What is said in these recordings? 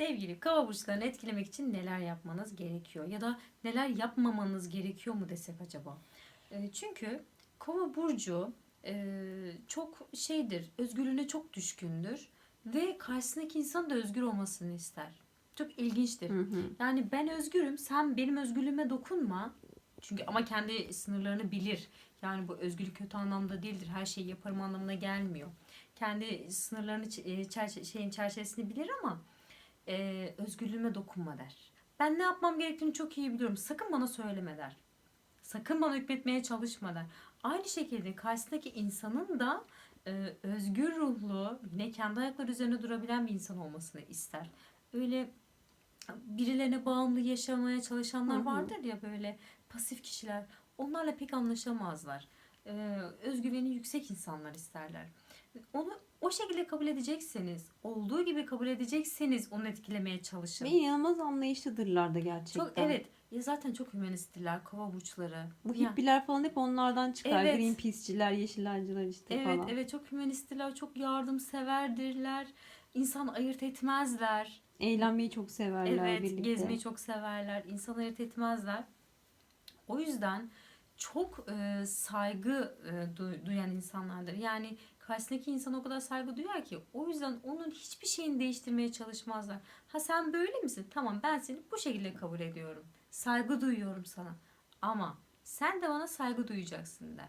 Sevgili kova burçlarını etkilemek için neler yapmanız gerekiyor? Ya da neler yapmamanız gerekiyor mu desek acaba? E, çünkü kova burcu e, çok şeydir, özgürlüğüne çok düşkündür. Ve karşısındaki insan da özgür olmasını ister. Çok ilginçtir. Hı hı. Yani ben özgürüm, sen benim özgürlüğüme dokunma. Çünkü ama kendi sınırlarını bilir. Yani bu özgürlük kötü anlamda değildir. Her şeyi yaparım anlamına gelmiyor. Kendi sınırlarını e, çerçe- şeyin çerçevesini bilir ama e, özgürlüğüme dokunma der. Ben ne yapmam gerektiğini çok iyi biliyorum. Sakın bana söyleme der. Sakın bana hükmetmeye çalışma der. Aynı şekilde karşısındaki insanın da e, özgür ruhlu, yine kendi ayakları üzerine durabilen bir insan olmasını ister. Öyle birilerine bağımlı yaşamaya çalışanlar vardır ya böyle pasif kişiler. Onlarla pek anlaşamazlar. Ee, özgüveni yüksek insanlar isterler. Onu o şekilde kabul edecekseniz, olduğu gibi kabul edecekseniz onu etkilemeye çalışın. Ve inanılmaz anlayışlıdırlar da gerçekten. Çok evet. Ya zaten çok hümanistler, kova burçları. Bu Ya- hippiler falan hep onlardan çıkar. Evet. Greenpeace'ciler, yeşillerciler işte Evet, falan. evet çok hümanistler, çok yardımseverdirler. İnsan ayırt etmezler. Eğlenmeyi çok severler Evet, birlikte. gezmeyi çok severler. İnsan ayırt etmezler. O yüzden çok e, saygı e, du- duyan insanlardır. Yani karşısındaki insana o kadar saygı duyar ki o yüzden onun hiçbir şeyini değiştirmeye çalışmazlar. Ha sen böyle misin? Tamam ben seni bu şekilde kabul ediyorum. Saygı duyuyorum sana. Ama sen de bana saygı duyacaksın der.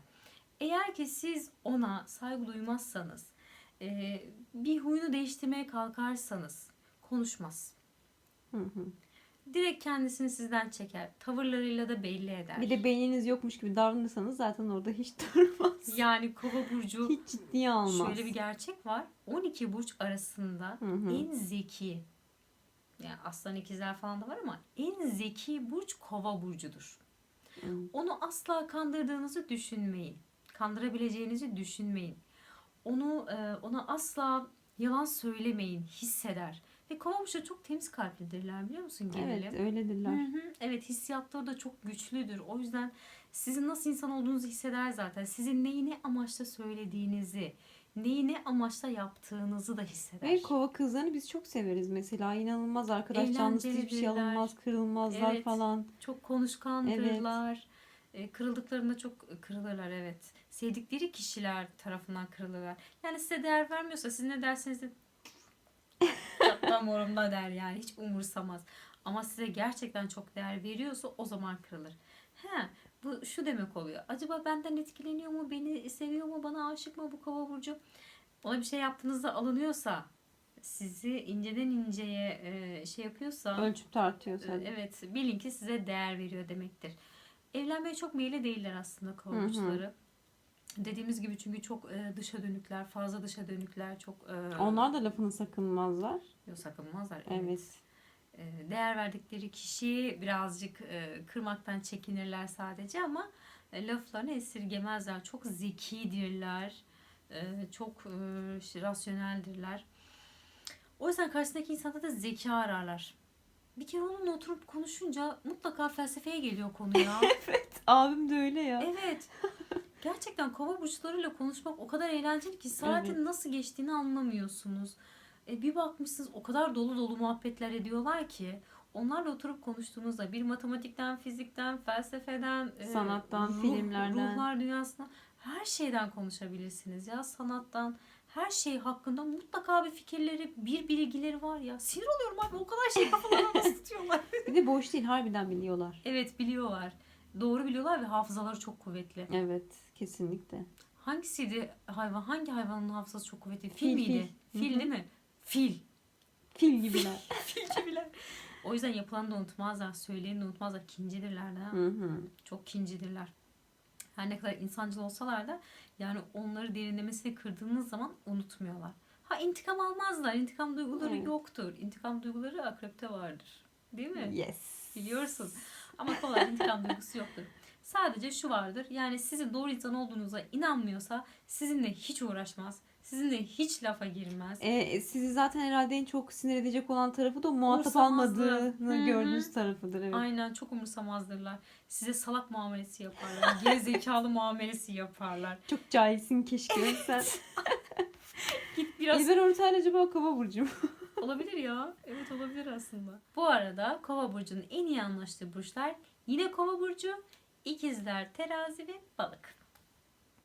Eğer ki siz ona saygı duymazsanız, e, bir huyunu değiştirmeye kalkarsanız konuşmaz. Hı hı. Direkt kendisini sizden çeker. Tavırlarıyla da belli eder. Bir de beyniniz yokmuş gibi davranırsanız zaten orada hiç durmaz. yani kova burcu Hiç ciddiye almaz. şöyle bir gerçek var. 12 burç arasında Hı hı. en zeki yani aslan ikizler falan da var ama en zeki burç kova burcudur. Hı. Onu asla kandırdığınızı düşünmeyin. Kandırabileceğinizi düşünmeyin. Onu e, ona asla yalan söylemeyin, hisseder. Ve kova burcu çok temiz kalplidirler biliyor musun geneli? Evet öyledirler. Hı hı. Evet hissiyatları da çok güçlüdür. O yüzden sizin nasıl insan olduğunuzu hisseder zaten. Sizin neyi ne amaçla söylediğinizi, neyi ne amaçla yaptığınızı da hisseder. Ve kova kızlarını biz çok severiz mesela. inanılmaz arkadaş canlısı hiçbir şey alınmaz, kırılmazlar Evet. falan. Çok konuşkandırlar. E, kırıldıklarında çok kırılırlar evet. Sevdikleri kişiler tarafından kırılırlar. Yani size değer vermiyorsa siz ne derseniz de çatlam umurumda der yani. Hiç umursamaz. Ama size gerçekten çok değer veriyorsa o zaman kırılır. He, bu şu demek oluyor. Acaba benden etkileniyor mu? Beni seviyor mu? Bana aşık mı bu kova burcu? Ona bir şey yaptığınızda alınıyorsa sizi inceden inceye e, şey yapıyorsa Ölçüp tartıyor ee, sadece. Evet, bilin ki size değer veriyor demektir. Evlenmeye çok meyilli değiller aslında Hı hı. Dediğimiz gibi çünkü çok e, dışa dönükler, fazla dışa dönükler, çok e, Onlar da lafını sakınmazlar. yok, sakınmazlar. Evet. Evet. E, değer verdikleri kişiyi birazcık e, kırmaktan çekinirler sadece ama e, laflarını esirgemezler. Çok zekidirler, e, çok e, işte, rasyoneldirler. O yüzden karşısındaki insanda da zeka ararlar. Bir kere onunla oturup konuşunca mutlaka felsefeye geliyor konu ya. Abim de öyle ya. evet. Gerçekten kova burçlarıyla konuşmak o kadar eğlenceli ki saatin Evet. nasıl geçtiğini anlamıyorsunuz. E, bir bakmışsınız o kadar dolu dolu muhabbetler ediyorlar ki onlarla oturup konuştuğunuzda bir matematikten, fizikten, felsefeden, e, Sanattan, filmlerden. ruhlar dünyasından her şeyden konuşabilirsiniz ya sanattan. Her şey hakkında mutlaka bir fikirleri, bir bilgileri var ya. Sinir oluyorum abi o kadar şey kafalarına nasıl tutuyorlar. Bir de boş değil harbiden biliyorlar. evet biliyorlar. Doğru biliyorlar ve hafızaları çok kuvvetli. Evet kesinlikle. Hangisiydi hayvan? Hangi hayvanın hafızası çok kuvvetli? Fil, Fil, miydi? fil. Fil, değil mi? Fil. Fil gibiler. Fil gibiler. O yüzden yapılanı da unutmazlar. Söyleyeni de unutmazlar. Kincidirler de. hı hı. Çok kincidirler. Her ne kadar insancıl olsalar da yani onları derinlemesine kırdığınız zaman unutmuyorlar. Ha intikam almazlar. İntikam duyguları Evet. yoktur. İntikam duyguları akrepte vardır. Değil mi? Yes. Biliyorsun. Ama kolay intikam duygusu yoktur. Sadece şu vardır. Yani sizin doğru insan olduğunuza inanmıyorsa sizinle hiç uğraşmaz. Sizinle hiç lafa girmez. E, sizi zaten herhalde en çok sinir edecek olan tarafı da muhatap almadığını gördüğünüz tarafıdır. Evet. Aynen çok umursamazdırlar. Size salak muamelesi yaparlar. Geri zekalı muamelesi yaparlar. Çok cahilsin keşke sen. Git biraz İlber Ortaylı acaba kova burcu mu? Olabilir ya. Evet olabilir aslında. Bu arada Kova burcunun en iyi anlaştığı burçlar yine Kova burcu, İkizler, Terazi ve Balık.